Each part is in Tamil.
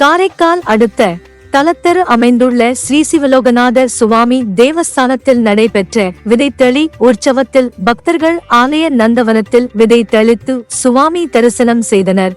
காரைக்கால் அடுத்த தலத்தரு அமைந்துள்ள ஸ்ரீ சிவலோகநாதர் சுவாமி தேவஸ்தானத்தில் நடைபெற்ற விதைத்தளி உற்சவத்தில் பக்தர்கள் ஆலய நந்தவனத்தில் விதை தெளித்து சுவாமி தரிசனம் செய்தனர்.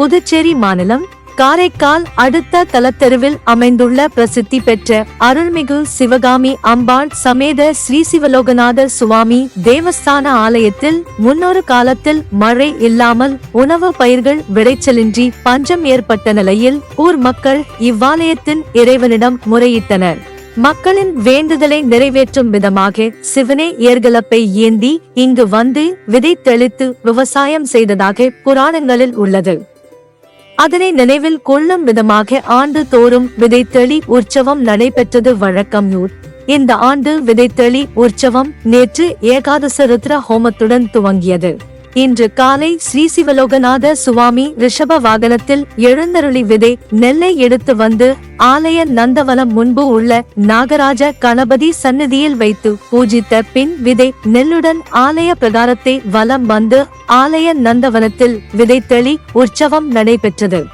புதுச்சேரி மாநிலம் காரைக்கால் அடுத்த தலத்தெருவில் அமைந்துள்ள பிரசித்தி பெற்ற அருள்மிகு சிவகாமி அம்பாள் சமேத ஸ்ரீ சிவலோகநாதர் சுவாமி தேவஸ்தான ஆலயத்தில் முன்னொரு காலத்தில் மழை இல்லாமல் உணவு பயிர்கள் விளைச்சலின்றி பஞ்சம் ஏற்பட்ட நிலையில் ஊர் மக்கள் இவ்வாலயத்தின் இறைவனிடம் முறையிட்டனர். மக்களின் வேண்டுதலை நிறைவேற்றும் விதமாக சிவனே ஏர்களப்பை ஏந்தி இங்கு வந்து விதை தெளித்து விவசாயம் செய்ததாக புராணங்களில் உள்ளது. அதனை நினைவில் கொள்ளும் விதமாக ஆண்டு தோறும் விதைத்தளி உற்சவம் நடைபெற்றது வழக்கம் யூர் இந்த ஆண்டு விதைத்தளி உற்சவம் நேற்று ஏகாதச ருத்ர ஹோமத்துடன் துவங்கியது. இன்று காலை ஸ்ரீ சிவலோகநாத சுவாமி ரிஷப வாகனத்தில் எழுந்தருளி விதை நெல்லை எடுத்து வந்து ஆலய நந்தவனம் முன்பு உள்ள நாகராஜ கணபதி சந்நிதியில் வைத்து பூஜித்த பின் விதை நெல்லுடன் ஆலய பிரகாரத்தை வலம் வந்து ஆலய நந்தவனத்தில் விதைத்தளி உற்சவம் நடைபெற்றது.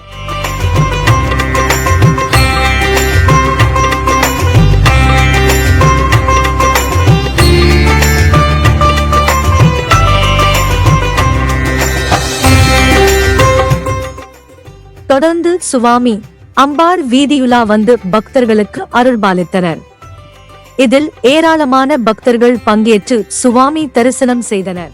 தொடர்ந்து சுவாமி அம்பார் வீதியுலா வந்து பக்தர்களுக்கு அருள்பாலித்தனர். இதில் ஏராளமான பக்தர்கள் பங்கேற்று சுவாமி தரிசனம் செய்தனர்.